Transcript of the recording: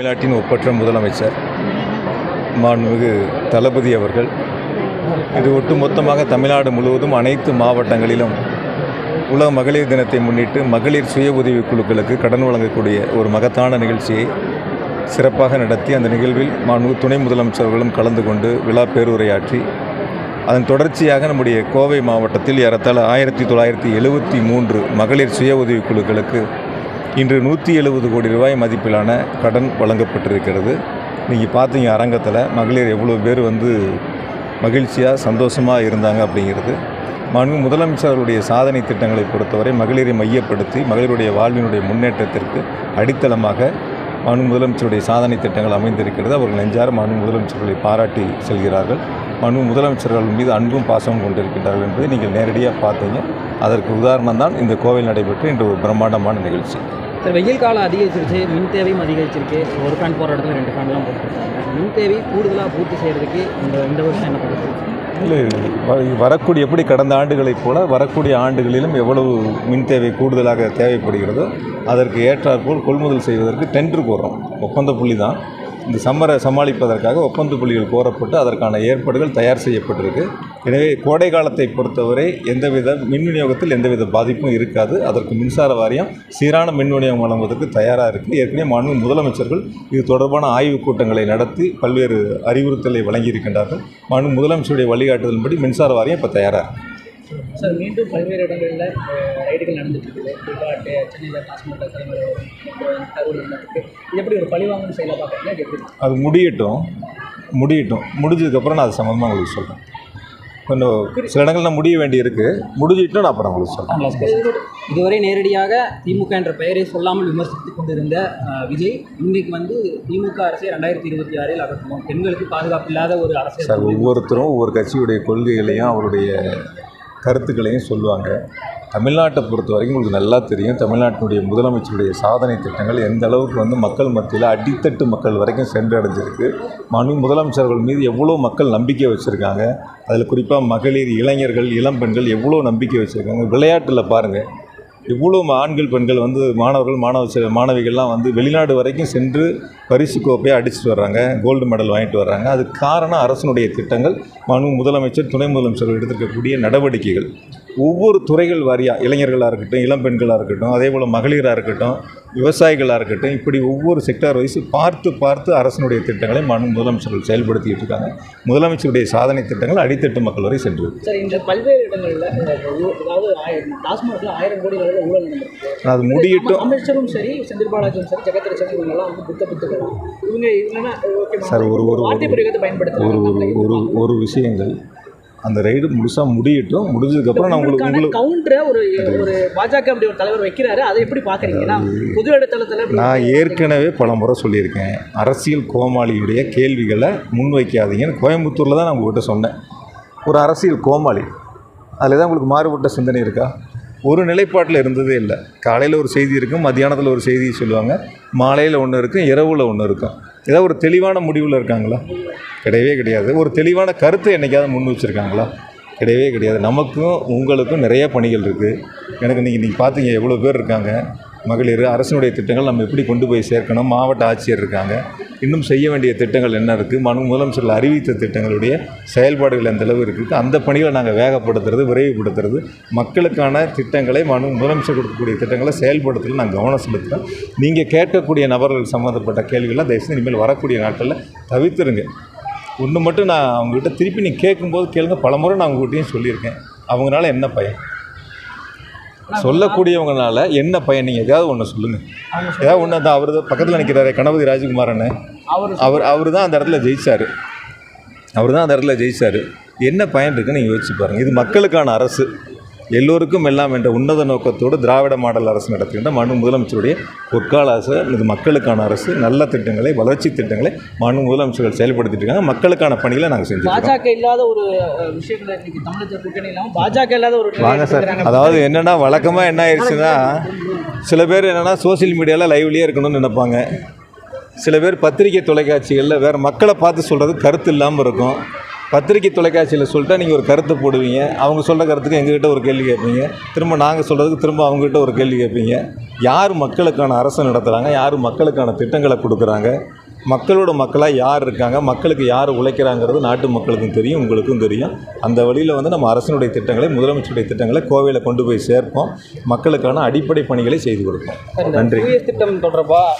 தமிழ்நாட்டின் ஒப்பற்ற முதலமைச்சர் மாண்புமிகு தளபதி அவர்கள். இது ஒட்டுமொத்தமாக தமிழ்நாடு முழுவதும் அனைத்து மாவட்டங்களிலும் உலக மகளிர் தினத்தை முன்னிட்டு மகளிர் சுய உதவி குழுக்களுக்கு கடன் வழங்கக்கூடிய ஒரு மகத்தான நிகழ்ச்சியை சிறப்பாக நடத்தி அந்த நிகழ்வில் மாண்பு துணை முதலமைச்சர்களும் கலந்து கொண்டு விழா பேருரையாற்றி அதன் தொடர்ச்சியாக நம்முடைய கோவை மாவட்டத்தில் ஏறத்தாழ ஆயிரத்தி தொள்ளாயிரத்தி எழுபத்தி மூன்று மகளிர் சுய உதவி குழுக்களுக்கு இன்று நூற்றி எழுபது கோடி ரூபாய் மதிப்பிலான கடன் வழங்கப்பட்டிருக்கிறது. நீங்கள் பார்த்தீங்க அரங்கத்தில் மகளிர் எவ்வளோ பேர் வந்து மகிழ்ச்சியாக சந்தோஷமாக இருந்தாங்க அப்படிங்கிறது. மனு முதலமைச்சர்களுடைய சாதனை திட்டங்களை பொறுத்தவரை மகளிரை மையப்படுத்தி மகளிருடைய வாழ்வினுடைய முன்னேற்றத்திற்கு அடித்தளமாக மனு முதலமைச்சருடைய சாதனை திட்டங்கள் அமைந்திருக்கிறது. அவர்கள் நெஞ்சார மனு முதலமைச்சர்களை பாராட்டி செல்கிறார்கள். மனு முதலமைச்சர்கள் மீது அன்பும் பாசமும் கொண்டிருக்கின்றார்கள் என்பதை நீங்கள் நேரடியாக பார்த்தீங்க. அதற்கு உதாரணம் தான் இந்த கோவில் நடைபெற்ற இன்று ஒரு பிரம்மாண்டமான நிகழ்ச்சி. சார் வெயில் காலம் அதிகரிச்சிருச்சு மின் தேவையும் அதிகரிச்சிருக்கு. ஒரு ஃபேன் போகிற இடத்துல ரெண்டு ஃபேன்லாம் போட்டுருக்காங்க. மின் தேவை கூடுதலாக பூர்த்தி செய்கிறதுக்கு இந்த இந்த வருஷம் என்ன பண்ணுறது இல்லை வ- வரக்கூடிய எப்படி கடந்த ஆண்டுகளைப் போல வரக்கூடிய ஆண்டுகளிலும் எவ்வளவு மின் தேவை கூடுதலாக தேவைப்படுகிறதோ அதற்கு ஏற்றாற்போல் கொள்முதல் செய்வதற்கு டெண்டர் போடுறோம். ஒப்பந்த புள்ளி தான். இந்த சம்மரை சமாளிப்பதற்காக ஒப்பந்த புள்ளிகள் கோரப்பட்டு அதற்கான ஏற்பாடுகள் தயார் செய்யப்பட்டிருக்கு. எனவே கோடை காலத்தை பொறுத்தவரை எந்தவித மின் விநியோகத்தில் எந்தவித பாதிப்பும் இருக்காது. அதற்கு மின்சார வாரியம் சீரான மின் விநியோகம் வழங்குவதற்கு தயாராக இருக்குது ஏற்கனவே மாண்பு முதலமைச்சர்கள் இது தொடர்பான ஆய்வுக் கூட்டங்களை நடத்தி பல்வேறு அறிவுறுத்தலை வழங்கியிருக்கின்றார்கள். மாண்பு முதலமைச்சருடைய வழிகாட்டுதலின்படி மின்சார வாரியம் இப்போ தயாராக இருக்குது சார் மீண்டும் பல்வேறு இடங்களில் ரைடுகள் நடந்துட்டு இருக்குது குறிப்பாக சென்னையில் டாஸ்மாக் தலைமையில் கரூர் நடந்துருக்கு இது எப்படி ஒரு பழிவாங்கும் செயலை பார்க்குறீங்க இது எப்படி? அது முடியட்டும். முடியட்டும். முடிஞ்சதுக்கப்புறம் நான் அது சம்மந்தமாக உங்களுக்கு சொல்கிறேன் கொஞ்சம் சில இடங்கள்ல முடிய வேண்டியிருக்கு. முடிஞ்சிட்டு நான் அப்புறம் உங்களுக்கு சொல்கிறேன் இதுவரை நேரடியாக திமுக என்ற பெயரை சொல்லாமல் விமர்சித்துக் கொண்டிருந்த விஜய் இன்னைக்கு வந்து திமுக அரசை ரெண்டாயிரத்தி இருபத்தி ஆறில் அகற்றணும் பெண்களுக்கு பாதுகாப்பு இல்லாத ஒரு அரசை சார் ஒவ்வொருத்தரும் ஒவ்வொரு கட்சியுடைய கொள்கைகளையும் அவருடைய கருத்துக்களையும் சொல்லுவாங்க. தமிழ்நாட்டை பொறுத்த வரைக்கும் உங்களுக்கு நல்லா தெரியும். தமிழ்நாட்டினுடைய முதலமைச்சருடைய சாதனை திட்டங்கள் எந்த அளவுக்கு வந்து மக்கள் மத்தியில் அடித்தட்டு மக்கள் வரைக்கும் சென்றடைஞ்சிருக்கு. மனு முதலமைச்சர்கள் மீது எவ்வளோ மக்கள் நம்பிக்கை வச்சுருக்காங்க. அதில் குறிப்பாக மகளிர் இளைஞர்கள் இளம் பெண்கள் எவ்வளோ நம்பிக்கை வச்சுருக்காங்க. விளையாட்டில் பாருங்கள் இவ்வளோ ஆண்கள் பெண்கள் வந்து மாணவர்கள் மாணவ மாணவிகள்லாம் வந்து வெளிநாடு வரைக்கும் சென்று பரிசு கோப்பையை அடிச்சுட்டு வர்றாங்க கோல்டு மெடல் வாங்கிட்டு வர்றாங்க. அதுக்கு காரணம் அரசனுடைய திட்டங்கள் மனு முதலமைச்சர் துணை முதலமைச்சர்கள் எடுத்திருக்கக்கூடிய நடவடிக்கைகள். ஒவ்வொரு துறைகள் வாரியாக இளைஞர்களாக இருக்கட்டும் இளம் பெண்களாக இருக்கட்டும் அதே போல் மகளிராக இருக்கட்டும் விவசாயிகளாக இருக்கட்டும் இப்படி ஒவ்வொரு செக்டார் வைஸ் பார்த்து பார்த்து அரசனுடைய திட்டங்களை மனு முதலமைச்சர்கள் செயல்படுத்திட்டு இருக்காங்க. முதலமைச்சருடைய சாதனை திட்டங்கள் அடித்தட்டு மக்கள் வரை சென்று அது முடியட்டும். அமைச்சரும் சரி செந்தில் பாலாஜியும் சரி ஜெகத் ரச்சனை இவங்க எல்லாம் வந்து புத்த புத்தகம் சார், ஒரு- ஒரு- ஒரு ஒரு ஒரு ஒரு விஷயங்கள். அந்த ரைடு முழுசாக முடியட்டும். முடிஞ்சதுக்கப்புறம் நான் உங்களுக்கு உங்களுக்கு கவுண்டரை ஒரு ஒரு பாஜக அப்படி ஒரு தலைவர் வைக்கிறாரு. அதை எப்படி பாக்குறீங்க? ஏன்னா பொது இடத்தளத்துல நான் ஏற்கனவே பல முறை சொல்லியிருக்கேன். அரசியல் கோமாளியுடைய கேள்விகளை முன்வைக்காதீங்கன்னு கோயம்புத்தூரில் தான் நான் உங்கள்கிட்ட சொன்னேன். ஒரு அரசியல் கோமாளி. அதில் தான் உங்களுக்கு மாறுபட்ட சிந்தனை இருக்கா? ஒரு நிலைப்பாட்டில் இருந்ததே இல்லை. காலையில் ஒரு செய்தி இருக்கும் மத்தியானத்தில் ஒரு செய்தி சொல்லுவாங்க. மாலையில் ஒன்று இருக்கும் இரவில் ஒன்று இருக்கும். ஏதாவது ஒரு தெளிவான முடிவில் இருக்காங்களா? கிடையவே கிடையாது. ஒரு தெளிவான கருத்தை என்றைக்காவது முன் வச்சுருக்காங்களா? கிடையவே கிடையாது. நமக்கும் உங்களுக்கும் நிறைய பணிகள் இருக்குது எனக்கு நீங்கள் நீங்கள் பார்த்தீங்க எவ்வளோ பேர் இருக்காங்க. மகளிர் அரசினுடைய திட்டங்கள் நம்ம எப்படி கொண்டு போய் சேர்க்கணும்? மாவட்ட ஆட்சியர் இருக்காங்க. இன்னும் செய்ய வேண்டிய திட்டங்கள் என்ன இருக்குது மனு முதலமைச்சர்கள் அறிவித்த திட்டங்களுடைய செயல்பாடுகள் எந்த அளவு இருக்குது அந்த பணிகளை நாங்கள் வேகப்படுத்துறது விரைவுபடுத்துறது மக்களுக்கான திட்டங்களை மனு முதலமைச்சர் கொடுக்கக்கூடிய திட்டங்களை செயல்படுத்துறதுல நான் கவனம் செலுத்துகிறோம் நீங்கள் கேட்கக்கூடிய நபர்கள் சம்மந்தப்பட்ட கேள்விகள்லாம் தயவுசெய்து இனிமேல் வரக்கூடிய நாட்களில் தவிர்த்துருங்க. ஒன்று மட்டும் நான் அவங்ககிட்ட திருப்பி நீ கேட்கும்போது கேளுங்க. பலமுறை நான் உங்ககிட்டயும் சொல்லியிருக்கேன். அவங்களால என்ன பயன்? சொல்லக்கூடியவங்கனால என்ன பயன்? நீங்கள் ஏதாவது ஒன்று சொல்லுங்கள் ஏதாவது ஒன்று தான் அவர் பக்கத்தில் நிற்கிறாரு கணபதி ராஜகுமாரன்னு. அவர் அவர் அவர் தான் அந்த இடத்துல ஜெயிச்சார். அவர் தான் அந்த இடத்துல ஜெயிச்சார். என்ன பயன் இருக்குன்னு நீங்கள் யோசிச்சு பாருங்கள் இது மக்களுக்கான அரசு. எல்லோருக்கும் எல்லாம் என்ற உன்னத நோக்கத்தோடு திராவிட மாடல் அரசு நடத்துகின்ற மனு முதலமைச்சருடைய பொற்கால அரசு இது மக்களுக்கான அரசு நல்ல திட்டங்களை வளர்ச்சி திட்டங்களை மனு முதலமைச்சர்கள் செயல்படுத்திட்டு இருக்காங்க மக்களுக்கான பணிகளை நாங்கள் இருக்கோம். பாஜக இல்லாத ஒரு விஷயங்களை இன்னைக்கு தமிழக கூட்டணி இல்லாம பாஜக இல்லாத ஒரு வாங்க சார். அதாவது என்னென்னா வழக்கமாக என்ன ஆயிடுச்சுன்னா சில பேர் என்னென்னா சோஷியல் மீடியாவில் லைவ்லேயே இருக்கணும்னு நினைப்பாங்க. சில பேர் பத்திரிகை தொலைக்காட்சிகளில் வேறு மக்களை பார்த்து சொல்கிறது கருத்து இல்லாமல் இருக்கும். பத்திரிக்கை தொலைக்காட்சியில் சொல்லிட்டா நீங்கள் ஒரு கருத்து போடுவீங்க. அவங்க சொல்கிற கருத்துக்கு எங்ககிட்ட ஒரு கேள்வி கேட்பீங்க. திரும்ப நாங்கள் சொல்கிறதுக்கு திரும்ப அவங்ககிட்ட ஒரு கேள்வி கேட்பீங்க. யார் மக்களுக்கான அரசு நடத்துகிறாங்க யார் மக்களுக்கான திட்டங்களை கொடுக்குறாங்க? மக்களோட மக்களாக யார் இருக்காங்க? மக்களுக்கு யார் உழைக்கிறாங்கிறது நாட்டு மக்களுக்கும் தெரியும் உங்களுக்கும் தெரியும். அந்த வழியில் வந்து நம்ம அரசினுடைய திட்டங்களை முதலமைச்சருடைய திட்டங்களை கோவையில் கொண்டு போய் சேர்ப்போம். மக்களுக்கான அடிப்படை பணிகளை செய்து கொடுப்போம். நன்றி. திட்டம் தொடர்பாக